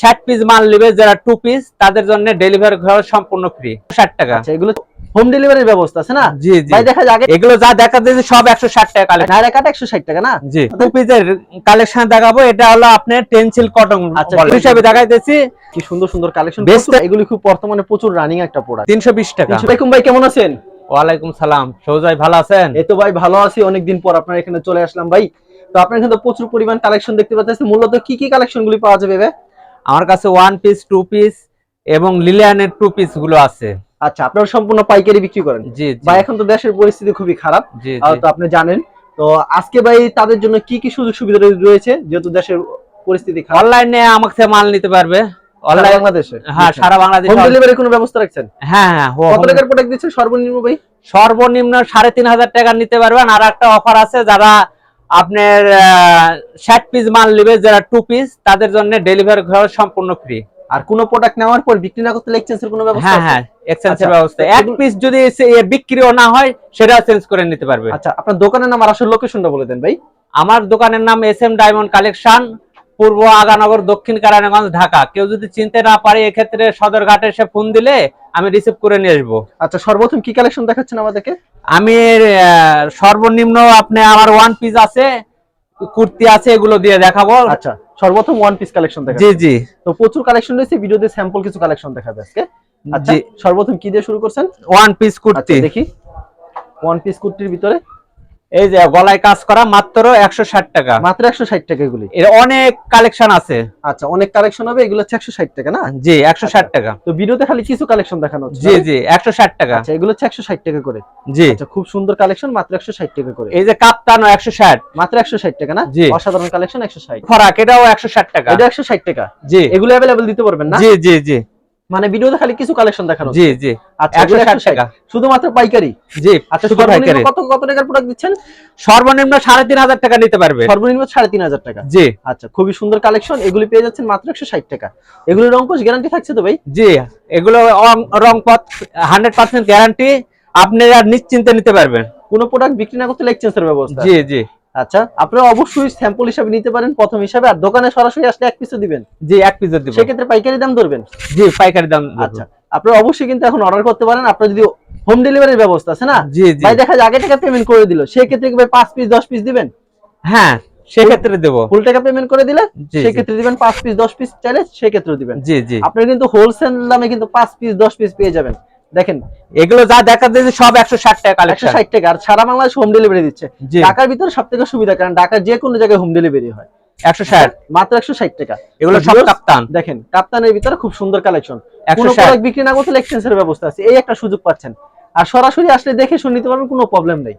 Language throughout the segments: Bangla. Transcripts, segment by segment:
ষাট পিস মাল নেবে যারা টু পিস তাদের জন্য ডেলিভারি খরচ সম্পূর্ণ ফ্রি ষাট টাকা। আচ্ছা এগুলো হোম ডেলিভারির ব্যবস্থা আছে না? জি জি। ভাই দেখা এগুলো যা দেখা সব একশো ষাট টাকা কালেকশন নাইরা কাটা একশো ষাট টাকা না? জি। টু পিসের কালেকশন দেখাবো এটা হলো আপনার টেন্সিল কটন আচ্ছা, হিসাবে দেখাইতেছি। কি সুন্দর সুন্দর কালেকশন এগুলি খুব বর্তমানে প্রচুর রানিং একটা প্রোডাক্ট তিনশো বিশ টাকা। আসসালামাইকুম ভাই কেমন আছেন? ওয়ালাইকুম সালাম। সৌজাই ভালো আছেন? এই তো ভাই ভালো আছি। অনেকদিন পর আপনার এখানে চলে আসলাম ভাই। তো আপনার এখানে তো প্রচুর পরিমাণ কালেকশন দেখতে পাচ্ছেন মূলত কি কি কালেকশন গুলি পাওয়া যাবে? আমার কাছে ওয়ান পিস টু পিস এবং লিলিয়ানের টু পিসগুলো আছে। আচ্ছা আপনারা সম্পূর্ণ পাইকারি বিক্রি করেন? জি ভাই এখন তো দেশের পরিস্থিতি খুবই খারাপ। জি তো আপনি জানেন। তো আজকে ভাই তাদের জন্য কি কি সুযোগ সুবিধা রয়েছে? যেহেতু দেশের পরিস্থিতি খারাপ। অনলাইনে আমাকে মাল নিতে পারবে। অনলাইন বাংলাদেশে? হ্যাঁ সারা বাংলাদেশ হোম ডেলিভারি কোনো ব্যবস্থা রাখছেন? হ্যাঁ হ্যাঁ হো- কত টাকার প্রোডাক্ট দিচ্ছেন? সর্বনিম্ন ভাই? সর্বনিম্ন সাড়ে তিন হাজার টাকা নিতে পারবেন। আর একটা অফার আছে যারা আপনার ষাট পিস মাল নেবে যারা টু পিস তাদের জন্য ডেলিভারি খরচ সম্পূর্ণ ফ্রি আর কোন প্রোডাক্ট নেওয়ার পর বিক্রি না করতে এক্সচেঞ্জের কোনো ব্যবস্থা হ্যাঁ আছে? হ্যাঁ এক্সচেঞ্জের আচ্ছা, ব্যবস্থা। এক পিস যদি বিক্রিও না হয় সেটা চেঞ্জ করে নিতে পারবে। আচ্ছা আপনার দোকানের নাম আর আসল লোকেশনটা বলে দেন ভাই। আমার দোকানের নাম এস এম ডায়মন্ড কালেকশন পূর্ব আগানগর দক্ষিণ কারানীগঞ্জ ঢাকা। কেউ যদি চিনতে না পারে এক্ষেত্রে সদরঘাটে এসে ফোন দিলে আমি রিসিভ করে নিয়ে আসব। আচ্ছা সর্বপ্রথম কি কালেকশন দেখাচ্ছেন আমাদেরকে? আমি সর্বনিম্ন আপনি আমার ওয়ান পিস আছে কুর্তি আছে এগুলো দিয়ে দেখাবো। আচ্ছা সর্বপ্রথম ওয়ান পিস কালেকশন দেখা জি জি। তো প্রচুর কালেকশন রয়েছে ভিডিওতে স্যাম্পল কিছু কালেকশন দেখাবে আজকে। আচ্ছা সর্বপ্রথম কি দিয়ে শুরু করছেন? ওয়ান পিস আচ্ছা কুর্তি দেখি। ওয়ান পিস কুর্তির ভিতরে এই যে গলায় কাজ করা মাত্র একশো ষাট টাকা মাত্র একশো ষাট টাকা এগুলি এর অনেক কালেকশন আছে আচ্ছা অনেক কালেকশন হবে এগুলো হচ্ছে একশো ষাট টাকা না জি একশো ষাট টাকা তো ভিডিওতে খালি কিছু কালেকশন দেখানো জি জি একশো ষাট টাকা আচ্ছা এগুলো হচ্ছে একশো ষাট টাকা করে জি আচ্ছা খুব সুন্দর কালেকশন মাত্র একশো ষাট টাকা করে এই যে কাপ্তানো একশো ষাট মাত্র একশো ষাট টাকা না জি। অসাধারণ কালেকশন একশো ষাট ফরাক এটাও একশো ষাট টাকা এটা একশো ষাট টাকা জি এগুলো অ্যাভেলেবেল দিতে পারবেন না জি জি জি মানে ভিডিওতে খালি কিছু কালেকশন দেখানো জি জি। আচ্ছা একশো এগুলো ষাট 160 টাকা। শুধুমাত্র পাইকারি? জি আচ্ছা পাইকারি। কত কত টাকার প্রোডাক্ট দিচ্ছেন? সর্বনিম্ন সাড়ে তিন হাজার টাকা নিতে পারবে। সর্বনিম্ন সাড়ে তিন হাজার টাকা। জি। আচ্ছা খুবই সুন্দর কালেকশন এগুলি পেয়ে যাচ্ছেন মাত্র একশো ষাট টাকা। এগুলির রঙ্কশ গ্যারান্টি থাকছে তো ভাই? জি এগুলো রং- রংপথ হান্ড্রেড পার্সেন্ট গ্যারান্টি আপনারা নিশ্চিন্তে নিতে পারবেন। কোনো প্রোডাক্ট বিক্রি না করতে এক্সচেঞ্জের ব্যবস্থা। জি জি। আচ্ছা আপনারা অবশ্যই স্যাম্পল হিসাবে নিতে পারেন প্রথম হিসাবে আর দোকানে সরাসরি আসলে এক পিসও দিবেন। জি এক পিস দিব। সেক্ষেত্রে পাইকারি দাম ধরবেন? জি পাইকারি দাম আচ্ছা আপনারা অবশ্যই কিন্তু এখন অর্ডার করতে পারেন। আপনার যদি হোম ডেলিভারির ব্যবস্থা আছে না? জি জি। ভাই দেখা যায় আগে টাকা পেমেন্ট করে দিল সেক্ষেত্রে কি ভাই পাঁচ পিস দশ পিস দিবেন? হ্যাঁ সেক্ষেত্রে দেব। ফুল টাকা পেমেন্ট করে দিলে। সেক্ষেত্রে দিবেন পাঁচ পিস দশ পিস চাইলে সেক্ষেত্রেও দিবেন। জি জি। আপনারা কিন্তু হোলসেল দামে কিন্তু পাঁচ পিস দশ পিস পেয়ে যাবেন। দেখেন এগুলো যা দেখা দিয়েছে সব একশো ষাট টাকা একশো ষাট টাকা আর সারা বাংলাদেশ হোম ডেলিভারি দিচ্ছে। ঢাকার ভিতরে সব থেকে সুবিধা কারণ ঢাকার যে কোনো জায়গায় হোম ডেলিভারি হয়। একশো ষাট। মাত্র একশো ষাট টাকা। এগুলো সব কাপ্তান। দেখেন কাপ্তানের ভিতরে খুব সুন্দর কালেকশন একশো কোনো ষাট। প্রোডাক্ট বিক্রি না করতে এক্সচেঞ্জের ব্যবস্থা আছে। এই একটা সুযোগ পাচ্ছেন। আর সরাসরি আসলে দেখে শুনে নিতে পারবেন কোনো প্রবলেম নেই।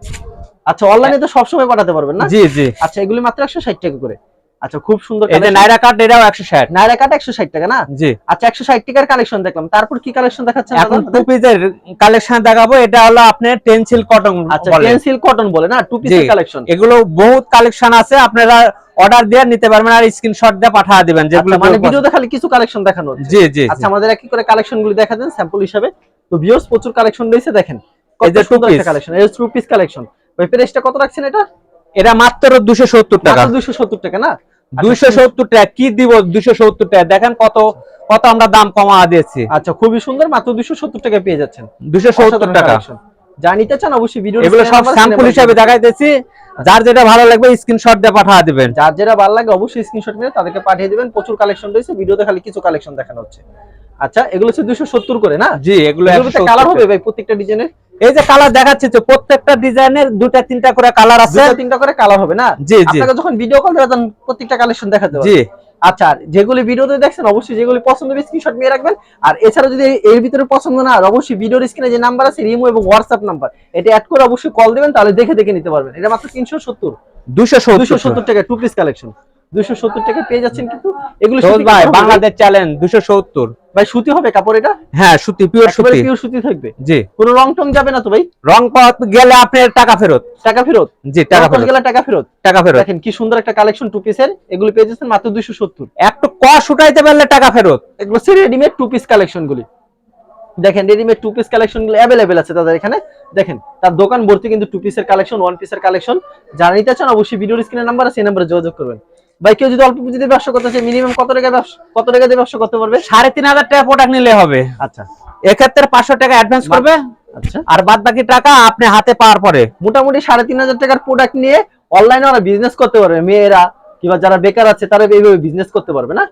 আচ্ছা অনলাইনে তো সবসময় পাঠাতে পারবেন না? জি জি। আচ্ছা এগুলি মাত্র একশো ষাট টাকা করে। আচ্ছা খুব সুন্দর এই যে নাইরা কাট এটাও একশো ষাট। নাইরা কাটা একশো ষাট টাকা না? জি। আচ্ছা একশো ষাট টাকার কালেকশন দেখলাম। তারপর কি কালেকশন দেখাচ্ছেন এখন? টু পিসের কালেকশন দেখাবো। এটা হলো আপনার টেন্সিল কটন আচ্ছা বলে। কটন বলে না? টু পিসের কালেকশন এগুলো বহুত কালেকশন আছে। আপনারা অর্ডার দিয়ে নিতে পারবেন আর স্ক্রিনশট দিয়ে পাঠিয়ে দিবেন যেগুলো মানে ভিডিওতে খালি কিছু কালেকশন দেখানো জি জি আচ্ছা আমাদের একই করে কালেকশন গুলি দেখা দেন স্যাম্পল হিসাবে। তো ভিউয়ার্স প্রচুর কালেকশন রয়েছে দেখেন। কত সুন্দর একটা কালেকশন এই টু পিস কালেকশন ওই প্রাইসটা কত রাখছেন এটা? এটা মাত্র দুশো সত্তর টাকা। দুশো সত্তর টাকা না? দুইশো সত্তর টাকা। কি দিব দুশো সত্তর টাকা? দেখেন কত কত আমরা দাম কমা দিয়েছি। আচ্ছা খুবই সুন্দর মাত্র 270 টাকা পেয়ে যাচ্ছেন। দুশো সত্তর টাকা। যা নিতে চান অবশ্যই ভিডিও এগুলো সব স্যাম্পল হিসাবে দেখাইতেছি। যার যেটা ভালো লাগবে স্ক্রিনশট দিয়ে পাঠিয়ে দিবেন। যার যেটা ভালো লাগে অবশ্যই স্ক্রিনশট মেরে তাদেরকে পাঠিয়ে দিবেন। প্রচুর কালেকশন রয়েছে ভিডিওতে খালি কিছু কালেকশন দেখানো হচ্ছে। আচ্ছা এগুলো হচ্ছে 270 করে না? জি এগুলো এগুলোতে 170 কালার হবে ভাই প্রত্যেকটা ডিজাইনের এই যে কালার দেখাচ্ছি তো প্রত্যেকটা ডিজাইনের দুটা তিনটা করে কালার আছে। দুটো তিনটা করে কালার হবে না? জি জি। আপনাকে যখন ভিডিও কল দেবেন প্রত্যেকটা কালেকশন দেখাতে পারবেন জি। আচ্ছা আর যেগুলি ভিডিওতে দেখছেন অবশ্যই যেগুলি পছন্দ হবে স্ক্রিনশট নিয়ে রাখবেন। আর এছাড়া যদি এর ভিতরে পছন্দ না আর অবশ্যই ভিডিওর স্ক্রিনে যে নাম্বার আছে রিমো এবং হোয়াটসঅ্যাপ নাম্বার এটা অ্যাড করে অবশ্যই কল দেবেন তাহলে দেখে দেখে নিতে পারবেন। এটা মাত্র তিনশো সত্তর। দুশো দুশো সত্তর টাকা টু পিস কালেকশন দুশো সত্তর টাকা পেয়ে যাচ্ছেন কিন্তু এগুলো ভাই বাংলাদেশ চ্যালেঞ্জ দুশো সত্তর। ভাই সুতি হবে কাপড় এটা? হ্যাঁ সুতি পিওর সুতি। পিওর সুতি থাকবে? জি। কোনো রং টং যাবে না তো ভাই? রং পাওয়া গেলে আপনার টাকা ফেরত। টাকা ফেরত? জি টাকা ফেরত। গেলে টাকা ফেরত? টাকা ফেরত। দেখেন কি সুন্দর একটা কালেকশন টু পিসের এগুলো পেয়ে যাচ্ছেন মাত্র দুইশো সত্তর। একটু কষ উঠাইতে পারলে টাকা ফেরত। এগুলো হচ্ছে রেডিমেড টু পিস কালেকশন গুলি। দেখেন রেডিমেড টু পিস কালেকশনগুলো অ্যাভেলেবেল আছে তাদের এখানে। দেখেন তার দোকান ভর্তি কিন্তু টু পিসের কালেকশন ওয়ান পিসের কালেকশন যারা নিতে চান অবশ্যই ভিডিওর স্ক্রিনের নাম্বার আছে এই নাম্বারে যোগাযোগ করবেন। ভাই কেউ যদি অল্প পুঁজিতে ব্যবসা করতে চায় মিনিমাম কত টাকা ব্যবসা কত টাকা দিয়ে ব্যবসা করতে পারবে? সাড়ে তিন হাজার টাকা প্রোডাক্ট নিলে হবে। আচ্ছা। এক্ষেত্রে পাঁচশো টাকা অ্যাডভান্স করবে। আচ্ছা। আর বাদ বাকি টাকা আপনি হাতে পাওয়ার পরে। মোটামুটি সাড়ে তিন হাজার টাকার প্রোডাক্ট নিয়ে অনলাইনে ওরা বিজনেস করতে পারবে মেয়েরা কিংবা যারা বেকার আছে তারা এইভাবে বিজনেস করতে পারবে না?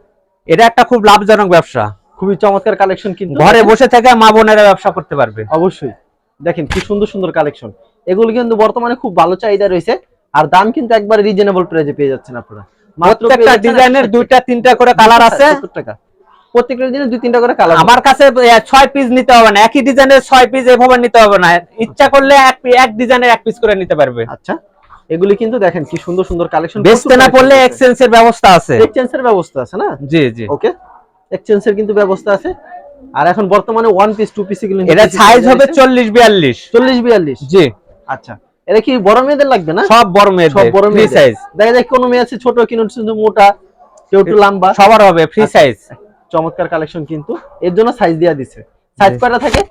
এটা একটা খুব লাভজনক ব্যবসা। খুবই চমৎকার কালেকশন কিন্তু। ঘরে বসে থেকে মা বোনেরা ব্যবসা করতে পারবে। অবশ্যই। দেখেন কি সুন্দর সুন্দর কালেকশন এগুলো কিন্তু বর্তমানে খুব ভালো চাহিদা রয়েছে আর দাম কিন্তু একবার রিজনেবল প্রাইসে পেয়ে যাচ্ছেন আপনারা। প্রত্যেকটা ডিজাইনের দুইটা তিনটা করে কালার আছে। টাকা। প্রত্যেকটা ডিজাইনে দুই তিনটা করে কালার আমার কাছে ছয় পিস নিতে হবে না। একই ডিজাইনের ছয় পিস এভাবে নিতে হবে না। ইচ্ছা করলে এক এক ডিজাইনের এক পিস করে নিতে পারবে। আচ্ছা। এগুলি কিন্তু দেখেন কি সুন্দর সুন্দর কালেকশন বেচতে না পড়লে এক্সচেঞ্জের ব্যবস্থা আছে। এক্সচেঞ্জের ব্যবস্থা আছে না? জি জি। ওকে এক্সচেঞ্জের কিন্তু ব্যবস্থা আছে। আর এখন বর্তমানে ওয়ান পিস টু পিস এগুলো এটা সাইজ হবে চল্লিশ বিয়াল্লিশ। চল্লিশ বিয়াল্লিশ। জি। আচ্ছা। এটা কি বড় মেয়েদের লাগবে না? সব বড় মেয়েদের সব বড় ফ্রি সাইজ দেখা যায় কোন মেয়ে আছে ছোট শুধু মোটা কেউ একটু লম্বা। সবার হবে ফ্রি আচ্ছা। সাইজ চমৎকার কালেকশন কিন্তু। এর জন্য সাইজ দেওয়া দিছে। সাইজ কয়টা থাকে?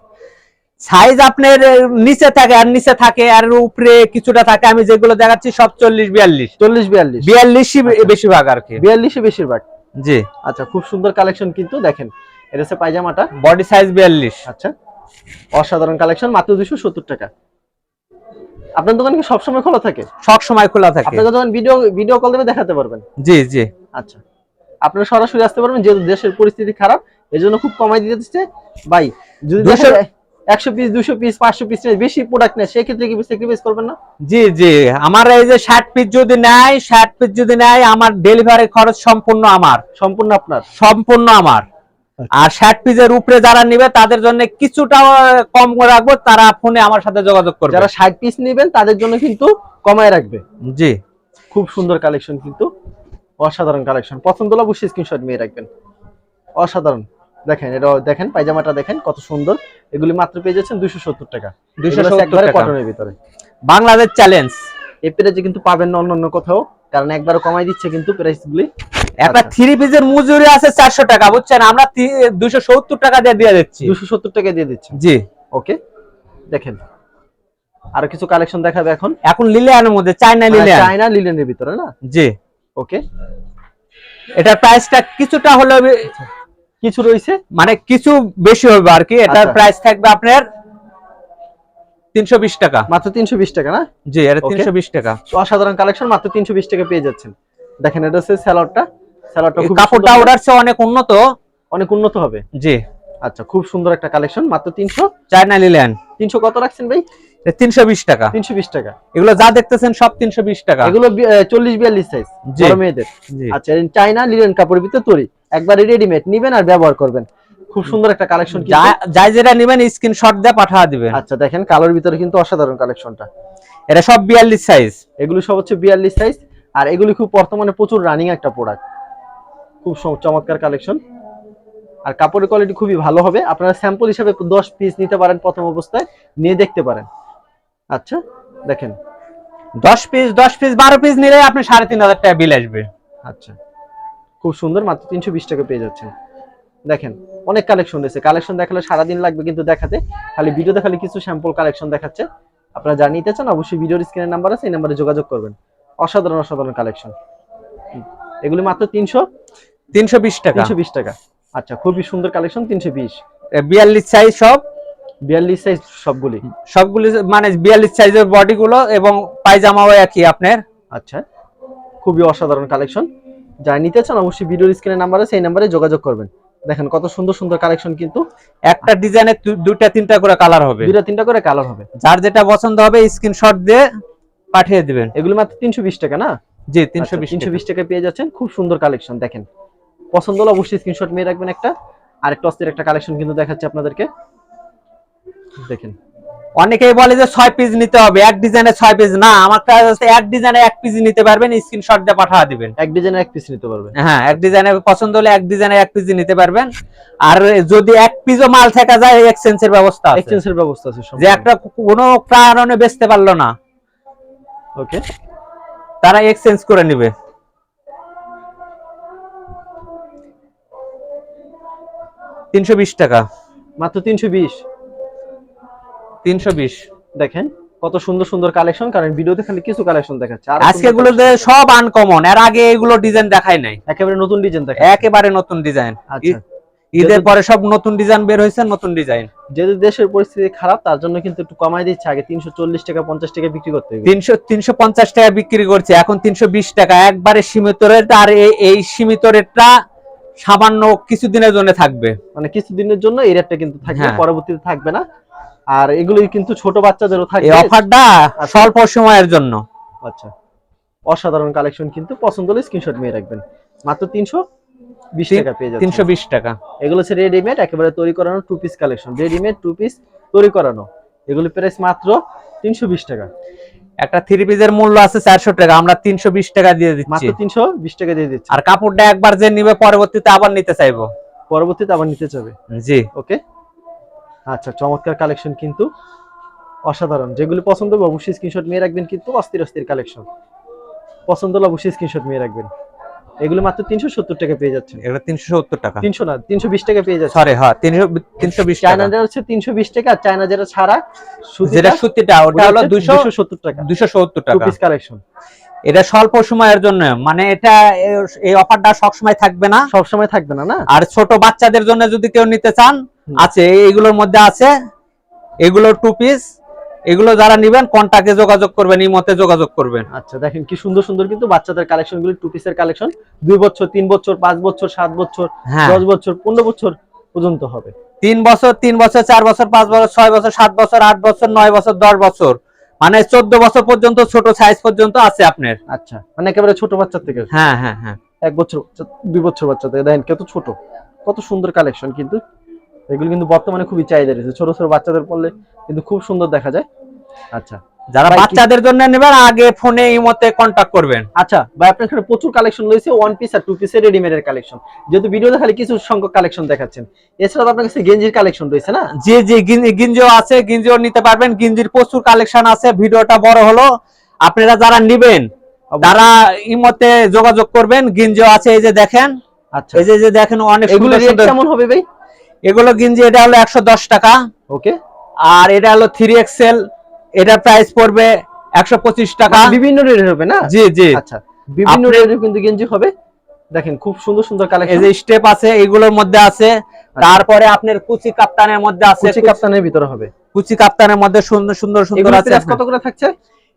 সাইজ আপনার নিচে থাকে আর নিচে থাকে আর উপরে কিছুটা থাকে। আমি যেগুলো দেখাচ্ছি সব চল্লিশ বিয়াল্লিশ। চল্লিশ বিয়াল্লিশ। বিয়াল্লিশই আচ্ছা। বেশিরভাগ আর কি। বিয়াল্লিশে বেশিরভাগ। জি। আচ্ছা খুব সুন্দর কালেকশন কিন্তু দেখেন। এটা হচ্ছে পায়জামাটা। বডি সাইজ বিয়াল্লিশ। আচ্ছা। অসাধারণ কালেকশন মাত্র দুশো সত্তর টাকা। আপনার দোকান কি সবসময় খোলা থাকে? সব সময় খোলা থাকে। আপনাকে যখন ভিডিও ভিডিও কল দেবে দেখাতে পারবেন। জি জি। আচ্ছা। আপনারা সরাসরি আসতে পারবেন যেহেতু দেশের পরিস্থিতি খারাপ এই জন্য খুব কমাই দিতে দিচ্ছে ভাই যদি দেশের 200 যায় একশো পিস দুশো পিস পাঁচশো পিস বেশি প্রোডাক্ট নেয় সেক্ষেত্রে কি স্যাক্রিফাইস করবেন না? জি জি। আমার এই যে ষাট পিস যদি নেয় ষাট পিস যদি নেয় আমার ডেলিভারি খরচ সম্পূর্ণ আমার। সম্পূর্ণ আপনার? সম্পূর্ণ আমার। আর ষাট পিসের উপরে যারা নিবে তাদের জন্য কিছুটা কম করে রাখব তারা ফোনে আমার সাথে যোগাযোগ করবে। যারা ষাট পিস নেবেন তাদের জন্য কিন্তু কমায় রাখবে। জি। খুব সুন্দর কালেকশন কিন্তু। অসাধারণ কালেকশন। পছন্দ হলে অবশ্যই স্ক্রিনশট নিয়ে রাখবেন। অসাধারণ। দেখেন এটা দেখেন পায়জামাটা দেখেন কত সুন্দর। এগুলি মাত্র পেয়ে যাচ্ছেন দুশো সত্তর টাকা। দুইশো একবারে টাকা। কটনের ভিতরে। বাংলাদেশ চ্যালেঞ্জ এই যে কিন্তু পাবেন না অন্য অন্য কোথাও। কারণ একবার কমাই দিচ্ছে কিন্তু প্রাইস গুলি একটা আচ্ছা। থ্রি পিসের মজুরি আছে চারশো টাকা বুঝছেন? আমরা দুশো সত্তর টাকা দিয়ে দিয়ে দিচ্ছি। দুশো সত্তর টাকা দিয়ে দিচ্ছে। জি। ওকে দেখেন। আরও কিছু কালেকশন দেখাবে এখন? এখন লিলিয়ানের মধ্যে চায়না লিলিয়ান চায়না লিলেনের ভিতরে না? জি। ওকে। এটার প্রাইসটা কিছুটা হলেও বে- কিছু রয়েছে মানে কিছু বেশি হবে আর কি। এটার আচ্ছা। প্রাইস থাকবে আপনার তিনশো বিশ টাকা। মাত্র তিনশো বিশ টাকা না? জি এটা Okay. তিনশো বিশ টাকা। অসাধারণ কালেকশন মাত্র তিনশো বিশ টাকা পেয়ে যাচ্ছেন। দেখেন এটা হচ্ছে স্যালাডটা স্যালাডটা খুব কাপড়টা চেয়ে অনেক উন্নত। অনেক উন্নত হবে। জি। আচ্ছা খুব সুন্দর একটা কালেকশন মাত্র তিনশো। চায়না লিলিয়ান তিনশো কত রাখছেন ভাই? তিনশো বিশ টাকা। তিনশো বিশ টাকা। এগুলো যা দেখতেছেন সব তিনশো বিশ টাকা। এগুলো চল্লিশ বিয়াল্লিশ সাইজ জি। বড় মেয়েদের। আচ্ছা চাইনা লিলেন কাপড়ের ভিতরে তৈরি। একবারে রেডিমেড নিবেন আর ব্যবহার করবেন। খুব সুন্দর একটা কালেকশন যাই যেটা নেবেন স্ক্রিনশট দিয়ে পাঠা দিবেন। আচ্ছা দেখেন কালোর ভিতরে কিন্তু অসাধারণ কালেকশনটা এটা সব বিয়াল্লিশ সাইজ এগুলো সব হচ্ছে বিয়াল্লিশ সাইজ আর এগুলি খুব বর্তমানে প্রচুর রানিং একটা প্রোডাক্ট খুব চমৎকার কালেকশন আর কাপড়ের কোয়ালিটি খুবই ভালো হবে। আপনারা স্যাম্পল হিসাবে দশ পিস নিতে পারেন প্রথম অবস্থায় নিয়ে দেখতে পারেন। আচ্ছা দেখেন। দশ পিস দশ পিস বারো পিস নিলে আপনি সাড়ে তিন হাজার টাকা বিল আসবে। আচ্ছা। খুব সুন্দর মাত্র তিনশো বিশ টাকা পেয়ে যাচ্ছেন। দেখেন অনেক কালেকশন রয়েছে। কালেকশন দেখালে সারাদিন লাগবে কিন্তু দেখাতে। খালি ভিডিওতে খালি কিছু স্যাম্পল কালেকশন দেখাচ্ছে। আপনারা যা নিতে চান অবশ্যই ভিডিওর স্ক্রিনের নাম্বার আছে এই নাম্বারে যোগাযোগ করবেন। অসাধারণ অসাধারণ কালেকশন এগুলি মাত্র তিনশো? তিনশো বিশ টাকা। তিনশো বিশ টাকা। আচ্ছা খুবই সুন্দর কালেকশন তিনশো বিশ। বিয়াল্লিশ সাইজ সব? বিয়াল্লিশ সাইজ সবগুলি। সবগুলি মানে বিয়াল্লিশ সাইজের বডি গুলো এবং পায়জামাও একই আপনার। আচ্ছা খুবই অসাধারণ কালেকশন যা নিতে চান অবশ্যই ভিডিওর স্ক্রিনের নাম্বার আছে এই নাম্বারে যোগাযোগ করবেন। দেখেন কত সুন্দর সুন্দর কালেকশন কিন্তু। একটা ডিজাইনে দুইটা তিনটা করে কালার হবে। দুইটা তিনটা করে কালার হবে। যার যেটা পছন্দ হবে স্ক্রিনশট দিয়ে পাঠিয়ে দিবেন। এগুলো মাত্র তিনশো বিশ টাকা না? জি তিনশো বিশ তিনশো বিশ টাকা পেয়ে যাচ্ছেন। খুব সুন্দর কালেকশন দেখেন। পছন্দ হলে অবশ্যই স্ক্রিনশট নিয়ে রাখবেন একটা। আরেকটা অস্থির একটা কালেকশন কিন্তু দেখাচ্ছে আপনাদেরকে। দেখেন। অনেকেই বলে যে ছয় পিস নিতে হবে এক ডিজাইনে ছয় পিস না আমার কাছে এক ডিজাইনে এক পিস নিতে পারবেন স্ক্রিনশট দিয়ে পাঠিয়ে দিবেন। এক ডিজাইনে এক পিস নিতে পারবেন। হ্যাঁ এক ডিজাইনে পছন্দ হলে এক ডিজাইনে এক পিস নিতে পারবেন। আর যদি এক পিসও মাল থাকা যায় এক্সচেঞ্জের ব্যবস্থা আছে। এক্সচেঞ্জের ব্যবস্থা আছে যে একটা কোনো কারণে বেচতে পারল না। ওকে তারা এক্সচেঞ্জ করে নেবে। তিনশো বিশ টাকা। মাত্র তিনশো বিশ। তিনশো বিশ। দেখেন কত সুন্দর সুন্দর কালেকশন কারণ ভিডিওতে খালি কিছু কালেকশন দেখাচ্ছে। আর আজকে গুলোতে সব আনকমন এর আগে এগুলো ডিজাইন দেখাই নাই। একেবারে নতুন ডিজাইন দেখা একেবারে নতুন ডিজাইন আচ্ছা। ঈদের পরে সব নতুন ডিজাইন বের হয়েছে নতুন ডিজাইন যেহেতু দেশের পরিস্থিতি খারাপ তার জন্য কিন্তু একটু কমাই দিচ্ছে। আগে তিনশো চল্লিশ টাকা পঞ্চাশ টাকা বিক্রি করতে হবে তিনশো তিনশো পঞ্চাশ টাকা বিক্রি করছে এখন তিনশো বিশ টাকা। একবারে সীমিত রেট আর এই- এই সীমিত রেটটা সামান্য কিছুদিনের জন্য থাকবে। মানে কিছুদিনের জন্য এই রেটটা কিন্তু থাকবে হ্যাঁ। পরবর্তীতে থাকবে না। আর এগুলো কিন্তু ছোট বাচ্চাদেরও এই অফারটা স্বল্প সময়ের জন্য। আচ্ছা। অসাধারণ কালেকশন কিন্তু পছন্দ হলে স্ক্রিনশট নিয়ে রাখবেন। মাত্র তিনশো বিশ তিন- টাকা পেয়ে যাচ্ছে তিনশো বিশ টাকা। এগুলো হচ্ছে রেডিমেড একেবারে তৈরি করানো two piece collection readymade two piece তৈরি করানো। এগুলো প্রাইস মাত্র তিনশো বিশ টাকা। একটা থ্রি পিসের মূল্য আছে চারশো টাকা আমরা তিনশো বিশ টাকা দিয়ে দিচ্ছি। মাত্র তিনশো বিশ টাকা দিয়ে দিচ্ছি। আর কাপড়টা একবার যে নিবে পরবর্তীতে আবার নিতে চাইব। পরবর্তীতে আবার নিতে যাবে জি। ওকে আচ্ছা চমৎকার কালেকশন কিন্তু অসাধারণ। যেগুলি পছন্দ হবে অবশ্যই স্ক্রিনশট নিয়ে রাখবেন কিন্তু অস্থির অস্থির কালেকশন পছন্দ হলে অবশ্যই স্ক্রিনশট নিয়ে রাখবেন। এগুলো মাত্র তিনশো সত্তর টাকা পেয়ে যাচ্ছেন। এটা তিনশো সত্তর টাকা। তিনশো না তিনশো বিশ টাকা পেয়ে যাচ্ছে সরি হ্যাঁ তিনশো তিনশো বিশ চায়না হচ্ছে তিনশো বিশ টাকা আর চায়না যেটা ছাড়া যেটা সুতিটা ওটা হলো দুশো সত্তর টাকা। দুইশো সত্তর টাকা। পিস কালেকশন এটা স্বল্প সময়ের জন্য মানে এটা এই অফারটা সবসময় থাকবে না। সব সময় থাকবে না না? আর ছোট বাচ্চাদের জন্য যদি কেউ নিতে চান আছে এইগুলোর মধ্যে আছে এগুলো টু পিস এগুলো যারা নিবেন কন্টাক্টে যোগাযোগ করবেন এই মতে যোগাযোগ করবেন। আচ্ছা দেখেন কি সুন্দর সুন্দর কিন্তু বাচ্চাদের কালেকশন গুলি টু পিসের কালেকশন দুই বছর তিন বছর পাঁচ বছর সাত বছর হ্যাঁ। দশ বছর পনেরো বছর পর্যন্ত হবে। তিন বছর তিন বছর চার বছর পাঁচ বছর ছয় বছর সাত বছর আট বছর নয় বছর দশ বছর। মানে চোদ্দ বছর পর্যন্ত ছোট সাইজ পর্যন্ত আছে আপনার। আচ্ছা মানে একেবারে ছোট বাচ্চার থেকে? হ্যাঁ হ্যাঁ হ্যাঁ। এক বছর দুই বছর বাচ্চা থেকে। দেখেন কত ছোট। কত সুন্দর কালেকশন কিন্তু। এগুলো কিন্তু বর্তমানে খুবই চাহিদা রয়েছে। ছোট ছোট বাচ্চাদের পড়লে কিন্তু খুব সুন্দর দেখা যায়। আচ্ছা। যারা বাচ্চাদের জন্য নেবেন আগে ফোনে ইমতে কন্টাক্ট করবেন। আচ্ছা ভাই আপনার এখানে প্রচুর কালেকশন রয়েছে ওয়ান পিস আর টু পিসের রেডিমেডের কালেকশন যেহেতু ভিডিও দেখালে কিছু সংখ্যক কালেকশন দেখাচ্ছেন এছাড়া তো আপনার কাছে গেঞ্জির কালেকশন রয়েছে না? জি জি গিঞ্জিও আছে গিঞ্জিও নিতে পারবেন গিঞ্জির প্রচুর কালেকশন আছে ভিডিওটা বড় হলো। আপনারা যারা নিবেন তারা ইমতে যোগাযোগ করবেন গিঞ্জিও আছে এই যে দেখেন। আচ্ছা। এই যে যে দেখেন অনেক এগুলো সুন্দর কেমন হবে ভাই? এগুলো গিঞ্জি এটা হলো একশো দশ টাকা। ওকে আর এটা হলো থ্রি এক্সেল এটা প্রাইস পড়বে একশো পঁচিশ টাকা। বিভিন্ন রেটের হবে না? জি জি। আচ্ছা বিভিন্ন রেটের কিন্তু গেঞ্জি হবে। দেখেন খুব সুন্দর সুন্দর কালেকশন এই যে স্টেপ আছে এগুলোর মধ্যে আছে। তারপরে আপনার কুচি কাপ্তানের মধ্যে আছে কুচি কাপ্তানের ভিতরে হবে। কুচি কাপ্তানের মধ্যে সুন্দর সুন্দর সুন্দর আছে কত করে থাকছে?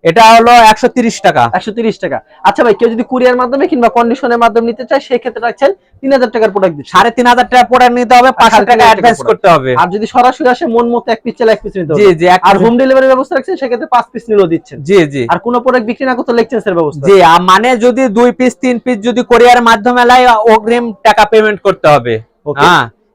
এটা হলো একশো তিরিশ টাকা। একশো টাকা। আচ্ছা ভাই কেউ যদি কুরিয়ার মাধ্যমে কিংবা কন্ডিশনের মাধ্যমে নিতে চায় সেই ক্ষেত্রে রাখছেন তিন হাজার টাকার প্রোডাক্ট সাড়ে তিন হাজার টাকা পরে নিতে হবে পাঁচশো টাকা হাজার টাকা অ্যাডভান্স করতে হবে। আর যদি সরাসরি আসে মন মতো এক পিস চাইলে এক পিস নিতে জি হবে জি আর হোম ডেলিভারি ব্যবস্থা রাখছেন সেক্ষেত্রে পাঁচ পিস নিলেও দিচ্ছেন। জি জি। আর কোনো প্রোডাক্ট বিক্রি না করতে লেকচেন্সের ব্যবস্থা। জি মানে যদি দুই পিস তিন পিস যদি কোরিয়ার মাধ্যমে লাই অগ্রিম টাকা পেমেন্ট করতে হবে। হ্যাঁ।